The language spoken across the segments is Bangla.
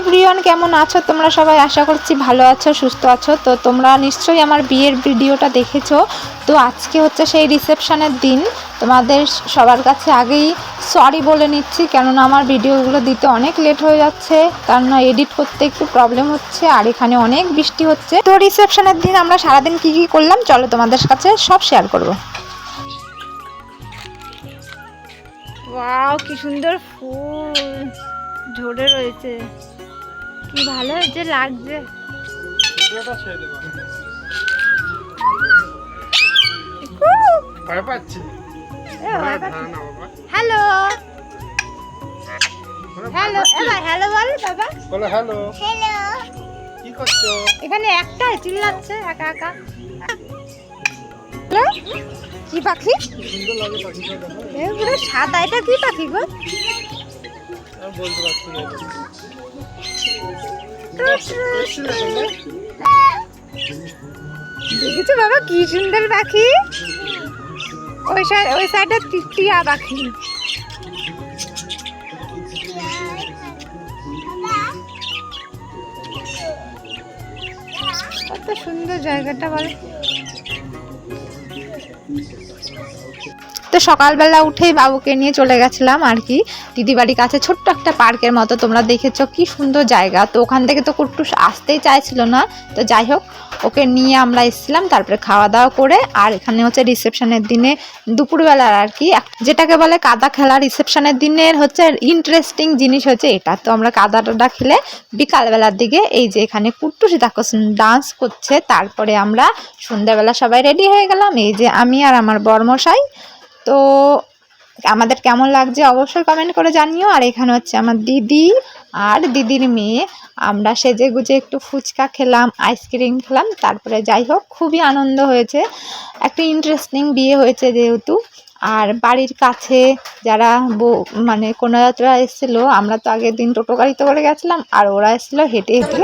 এভরিওয়ান, কেমন আছো? তোমরা সবাই আশা করছি ভালো আছো, সুস্থ আছো। তো তোমরা নিশ্চয়ই আমার বিয়ের ভিডিওটা দেখেছ। তো আজকে হচ্ছে সেই রিসেপশনের দিন। তোমাদের সবার কাছে আগেই সরি বলে নিচ্ছি, কেননা আমার ভিডিওগুলো দিতে অনেক লেট হয়ে যাচ্ছে। কেননা এডিট করতে একটু প্রবলেম হচ্ছে, আর এখানে অনেক বৃষ্টি হচ্ছে। তো রিসেপশনের দিন আমরা সারাদিন কী কী করলাম? চলো তোমাদের কাছে সব শেয়ার করব। ওয়াও কি সুন্দর ফুল। ঝরে রয়েছে। কি ভালো যে লাগছে। হ্যালো। হ্যালো। এবার হ্যালো বল বাবা। বলো হ্যালো। কি করছ? এখানে একটা চিল্লাচ্ছে একা একা। হ্যালো? কি পাখি? পুরো সাদা। এটা কি পাখি গো? বলতে? দেখেছ বাবা কি সুন্দর পাখি? ওই সাইড ওই সাইডে টিয়া পাখি। কত সুন্দর জায়গাটা বলে। তো সকালবেলা উঠেই বাবুকে নিয়ে চলে গেছিলাম আর কি। দিদি বাড়ির কাছে ছোট্ট একটা পার্কের মতো, তোমরা দেখেছ কি সুন্দর জায়গা। তো ওখান থেকে তো কুট্টুস আসতেই চাইছিল না। তো যাই হোক, ওকে নিয়ে আমরা এসেছিলাম, তারপরে খাওয়া দাওয়া করে, আর এখানে হচ্ছে রিসেপশনের দিনে দুপুরবেলার আর কি যেটাকে বলে কাদা খেলা রিসেপশনের দিনের হচ্ছে ইন্টারেস্টিং জিনিস হচ্ছে এটা। তো আমরা কাদা টাদা খেলে বিকালবেলার দিকে এই যে এখানে কুট্টুসি দেখো ডান্স করছে, তারপরে আমরা সন্ধ্যাবেলা সবাই রেডি হয়ে গেলাম। এই যে আমি আর আমার বর্মশাই তো আমাদের কেমন লাগছে অবশ্যই কমেন্ট করে জানিও। আর এখানে হচ্ছে আমার দিদি আর দিদির মেয়ে। আমরা সেজে গুজে একটু ফুচকা খেলাম আইসক্রিম খেলাম, তারপরে যাই হোক, খুবই আনন্দ হয়েছে। একটা ইন্টারেস্টিং বিয়ে হয়েছে যেহেতু। আর বাড়ির কাছে যারা মানে কোনো যাত্রা এসেছিল, আমরা তো আগের দিন টোটো গাড়িতে করে গেছিলাম, আর ওরা এসেছিল হেঁটে হেঁটে।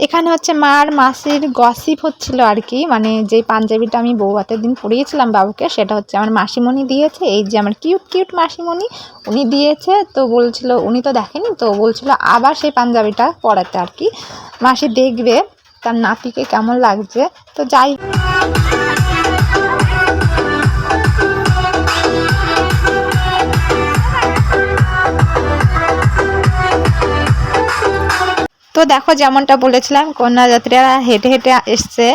এখানে হচ্ছে মার মাসির গসিপ হচ্ছিল আর কি মানে যে পাঞ্জাবিটা আমি বৌভাতের দিন পরিয়েছিলাম বাবুকে, সেটা হচ্ছে আমার মাসিমণি দিয়েছে, এই যে আমার কিউট কিউট মাসিমণি, উনি দিয়েছে, তো বলছিল, উনি তো দেখেনি, তো বলছিল আবার সেই পাঞ্জাবিটা পরাতে আর কি। মাসি দেখবে, তার নাতিকে কেমন লাগছে, তো যাই তো দেখো যেমনটা বলেছিলাম, কন্যাযাত্রীরা হেঁটে হেঁটে এসছে।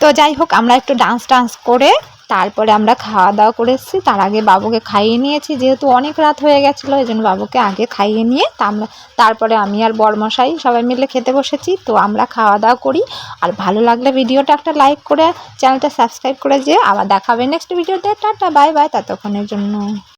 তো যাই হোক, আমরা একটু ডান্স টান্স করে তারপরে আমরা খাওয়া দাওয়া করে এসেছি। তার আগে বাবুকে খাইয়ে নিয়েছি, যেহেতু অনেক রাত হয়ে গেছিল, এই জন্য বাবুকে আগে খাইয়ে নিয়ে তারপরে আমি আর বরমশাই সবাই মিলে খেতে বসেছি। তো আমরা খাওয়া দাওয়া করি। আর ভালো লাগলে ভিডিওটা একটা লাইক করে, চ্যানেলটা সাবস্ক্রাইব করে যে আবার দেখাবে নেক্সট ভিডিওতে টাটা বাই বাই ততক্ষণের জন্য।